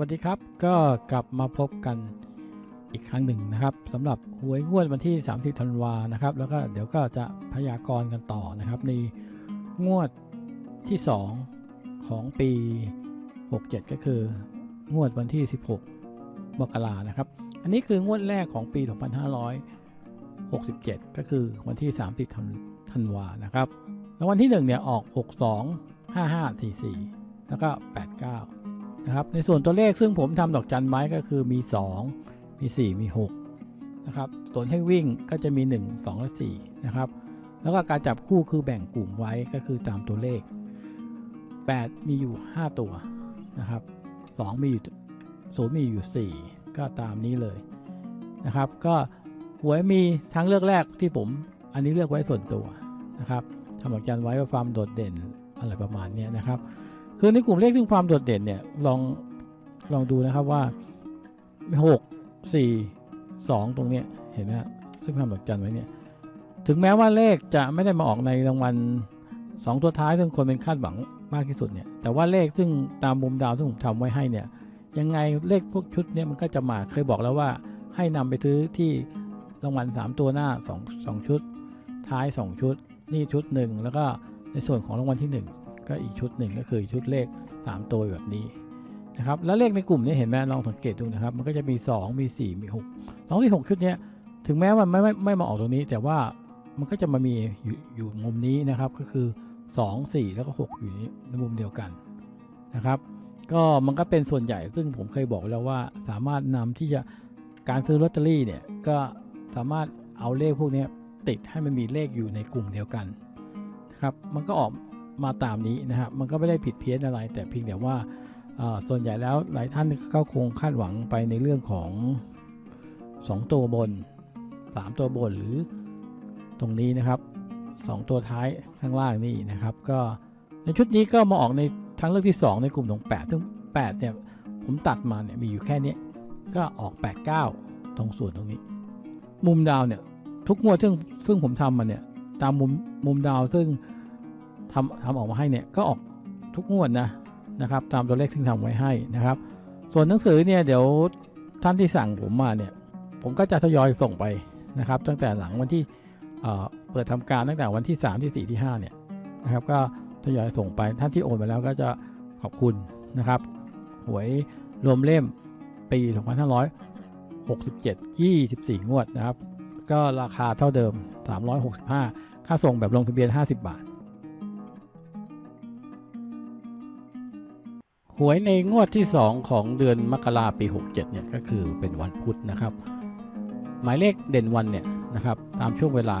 วัสดีครับก็กลับมาพบกันอีกครั้งหนึ่งนะครับสำหรับหวยงวดวันที่ 30ธันวานะครับ แล้วก็เดี๋ยวก็จะพยากรณ์กันต่อนะครับ ในงวดที่ 2 ของปี 67 ก็คืองวดวันที่ 16 มกรานะครับ อันนี้คืองวดแรกของปี 2567 ก็คือวันที่ 30ธันธันวานะครับแล้ววันที่ 1 เนี่ยออก 62 55 44 แล้วก็ 89 นะครับในส่วนตัวเลขซึ่งผมทำดอกจันไม้ก็คือมี 2 มี 4 มี 6 นะครับ ส่วนให้วิ่งก็จะมี 1 2 และ 4 นะครับ แล้วก็การจับคู่คือแบ่งกลุ่มไว้ก็คือตามตัวเลข 8 มีอยู่ 5 ตัวนะครับ 2 มีอยู่ศูนย์มีอยู่ 4 ก็ตามนี้เลยนะครับ ก็หวยมีทางเลือกแรกที่ผมอันนี้เลือกไว้ส่วนตัวนะครับทำดอกจันไว้ว่าความโดดเด่นอะไรประมาณนี้นะครับ คือในกลุ่มเลขที่ความโดดเด่นเนี่ยลองลองดูนะครับว่าหกสี่สองตรงเนี้ยเห็นไหมฮะซึ่งทำดอกจันไว้เนี่ยถึงแม้ว่าเลขจะไม่ได้มาออกในรางวัลสองตัวท้ายซึ่งคนเป็นคาดหวังมากที่สุดเนี่ยแต่ว่าเลขซึ่งตามมุมดาวที่ผมทำไว้ให้เนี่ยยังไงเลขพวกชุดเนี้ยมันก็จะมาเคยบอกแล้วว่าให้นำไปซื้อที่รางวัลสามตัวหน้าสองสองชุด ท้ายสองชุด นี่ชุดหนึ่งแล้วก็ในส่วนของรางวัลที่หนึ่ง ก็อีกชุดหนึ่งก็คือชุดเลข 3 ตัวแบบนี้นะครับแล้วเลขในกลุ่มนี้เห็นไหมลองสังเกตดูนะครับ มันก็จะมี 2 มี 4 มี 6 2ที่6ชุดเนี้ยถึงแม้ว่าไม่ไม่ไม่มาออกตรงนี้ แต่ว่ามันก็จะมามีอยู่อยู่มุมนี้นะครับ ก็คือ 2 4 แล้วก็ 6 อยู่ในมุมเดียวกันนะครับ ก็มันก็เป็นส่วนใหญ่ซึ่งผมเคยบอกแล้วว่าสามารถนำที่จะการซื้อลอตเตอรี่เนี่ยก็สามารถเอาเลขพวกนี้ติดให้มันมีเลขอยู่ในกลุ่มเดียวกันนะครับ มันก็ออก มาตามนี้นะครับมันก็ไม่ได้ผิดเพี้ยนอะไร แต่เพียงแต่ว่าส่วนใหญ่แล้วหลายท่านก็คงคาดหวังไปในเรื่องของ 2 ตัวบน 3 ตัวบนหรือตรงนี้นะครับ 2 ตัวท้ายข้างล่างนี่นะครับ ก็ในชุดนี้ก็มาออกในทางเลือกที่ 2 ในกลุ่มของ 8 ซึ่ง8เนี่ยผมตัดมาเนี่ยมีอยู่แค่นี้ก็ออก 8 9 ตรงส่วนตรงนี้ มุมดาวเนี่ยทุกงวดซึ่งซึ่งผมทำมาเนี่ยตามมุมมุมดาวซึ่ง ทำทำออกมาให้เนี่ยก็ออกทุกงวดนะนะครับ ตามตัวเลขที่ทำไว้ให้นะครับ ส่วนหนังสือเนี่ยเดี๋ยวท่านที่สั่งผมมาเนี่ย ผมก็จะทยอยส่งไปนะครับ ตั้งแต่หลังวันที่เปิดทำการตั้งแต่วันที่ 3 ที่ 4 ที่ 5 เนี่ยนะครับ ก็ทยอยส่งไปท่านที่โอนไปแล้วก็จะขอบคุณนะครับ หวยรวมเล่มปี 2567 24 งวดนะครับ ก็ราคาเท่าเดิม 365 ค่าส่งแบบลงทะเบียน 50 บาท หวยในงวดที่ 2 ของเดือนมกราปี 67เนี่ยก็คือเป็นวันพุธนะครับ หมายเลขเด่นวันเนี่ยนะครับตามช่วงเวลา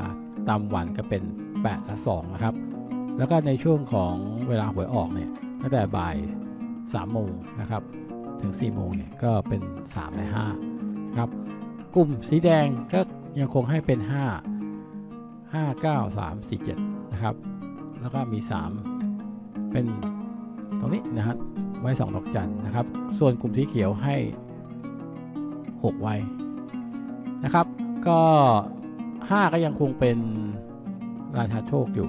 ตามวันก็เป็น 8 และ 2 นะครับ แล้วก็ในช่วงของเวลาหวยออกเนี่ยตั้งแต่บ่าย3โมงนะครับถึง 4 โมงเนี่ยก็เป็น 3 และ5นะครับ กลุ่มสีแดงก็ยังคงให้เป็น 5 5 9 3 4 7 นะครับ แล้วก็มี 3 เป็นตรงนี้นะครับ ไว้2ดอกจันนะครับ ส่วนกลุ่มสีเขียวให้ 6 ไว้นะครับ ก็ 5 ก็ยังคงเป็นราชาโชคอยู่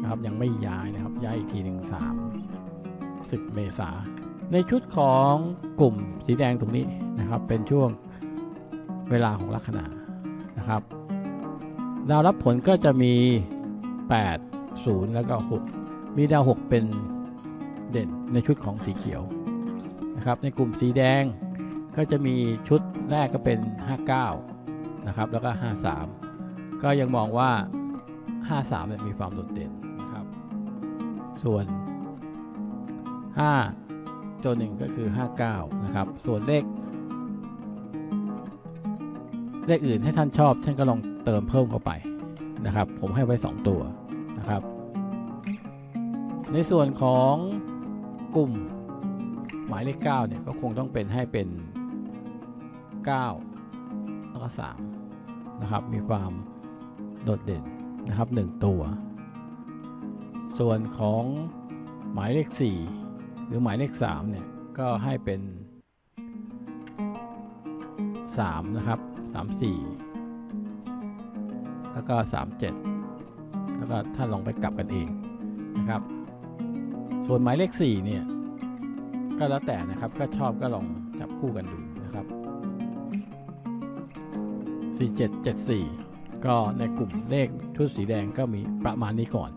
นะครับยังไม่ย้ายนะครับย้ายอีกทีหนึ่ง3 10เมษาในชุดของกลุ่มสีแดงตรงนี้นะครับ เป็นช่วงเวลาของลัคนานะครับดาวรับผลก็จะมี 8 0 แล้วก็ 6 มีดาว 6 เป็น เด่นในชุดของสีเขียวนะครับในกลุ่มสีแดงก็จะมีชุดแรกก็เป็น 59 นะครับ แล้วก็ 53 ก็ยังมองว่า 53เนี่ยมีความโดดเด่นนะครับ ส่วน 5 ตัวหนึ่งก็คือ 59 นะครับ ส่วนเลข เลขอื่นให้ท่านชอบ ท่านก็ลองเติมเพิ่มเข้าไปนะครับ ผมให้ไว้ 2 ตัวนะครับ ในส่วนของ กลุ่ม หมายเลข9เนี่ยก็คงต้องเป็นให้เป็น 9 แล้วก็3นะครับ มีความโดดเด่นนะครับ 1 ตัว ส่วนของหมายเลข 4 หรือหมายเลข3เนี่ยก็ให้เป็น 3 นะครับ 3 4 แล้วก็ 3 7 แล้วก็ท่านลองไปกลับกันเองนะครับ ส่วนหมายเลข4เนี่ยก็แล้วแต่นะครับก็ชอบก็ลองจับคู่กันดูนะครับ 4774 ก็ในกลุ่มเลขชุดสีแดงก็มีประมาณนี้ก่อน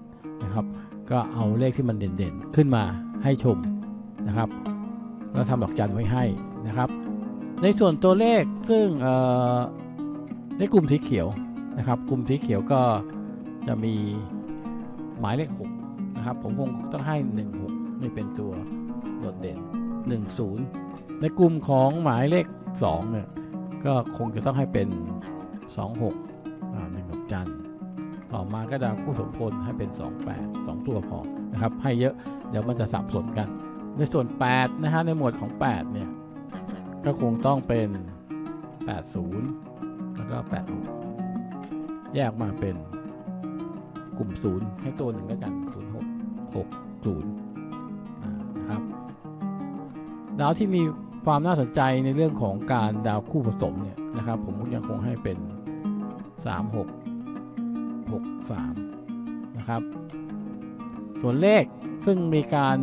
นะครับ ก็เอาเลขที่มันเด่นๆ ขึ้นมาให้ชมนะครับแล้วทำดอกจันไว้ให้นะครับ ในส่วนตัวเลขซึ่งเอ่อในกลุ่มสีเขียวนะครับ กลุ่มสีเขียวก็จะมีหมายเลข 6 นะครับ ผมคงต้องให้ 16นี่เป็นตัวโดดเด่น 10 ในกลุ่มของหมายเลข 2 เนี่ย ก็คงจะต้องให้เป็น 26อ่าหนึ่งดอกจันต่อมาก็ดาวคู่สมพลให้เป็น 28 2 ตัวพอนะครับ ให้เยอะเดี๋ยวมันจะสับสนกัน ในส่วน 8 นะฮะ ในหมวดของ 8 เนี่ย ก็คงต้องเป็น 80 แล้วก็ 86 แยกมาเป็นกลุ่ม 0 ให้ตัวหนึ่งแล้วกัน0 60นะครับดาวที่มีความน่าสนใจในเรื่องของการดาวคู่ผสมเนี่ยนะครับ ผมยังคงให้เป็น 36 63 นะครับ ส่วนเลขซึ่งมีการ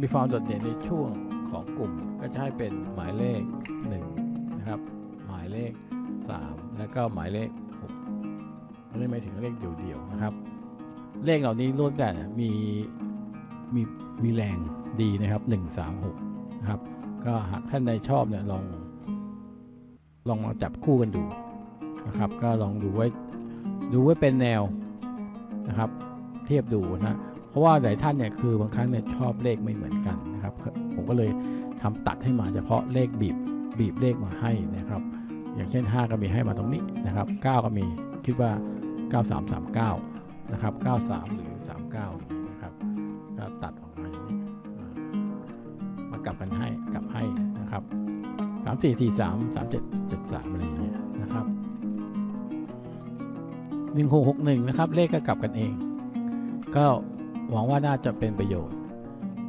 มีความโดดเด่นในช่วงของกลุ่มก็จะให้เป็นหมายเลข 1 นะครับ หมายเลข 3 แล้วก็หมายเลข6ไม่ได้หมายถึงเลขเดี่ยวๆนะครับ เลขเหล่านี้ล้วนแต่มีมีมีแรงดีนะครับ1 3 6นะครับ ก็หากท่านใดชอบเนี่ยลองลองมาจับคู่กันดูนะครับ ก็ลองดูไว้ดูไว้เป็นแนวนะครับ เทียบดูนะเพราะว่าหลายท่านเนี่ยคือบางครั้งเนี่ยชอบเลขไม่เหมือนกันนะครับ ผมก็เลยทำตัดให้มาเฉพาะเลขบีบบีบเลขมาให้นะครับ อย่างเช่น 5 ก็มีให้มาตรงนี้นะครับ 9 ก็มีคิดว่า 9339 นะครับ 93 หรือ 39นะครับก็ตัดออกมาอย่างนี้มากลับกันให้กลับให้นะครับ 3 4 4 3 3 7 7 3อะไรอย่างเงี้ยนะครับ 1661 นะครับ เลขก็กลับกันเอง ก็หวังว่าน่าจะเป็นประโยชน์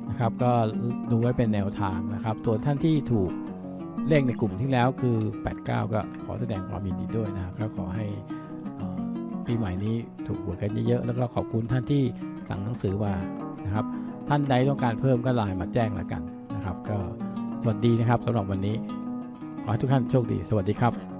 นะครับ ก็ดูไว้เป็นแนวทางนะครับ ส่วนท่านที่ถูกเลขในกลุ่มที่แล้วคือ 89 ก็ขอแสดงความยินดีด้วยนะครับก็ขอให้ ปีใหม่นี้ถูกหวยกันเยอะๆแล้วก็ขอบคุณท่านที่สั่งหนังสือมานะครับ ท่านใดต้องการเพิ่มก็ไลน์มาแจ้งแล้วกันนะครับ ก็สวัสดีนะครับสำหรับวันนี้ ขอให้ทุกท่านโชคดี สวัสดีครับ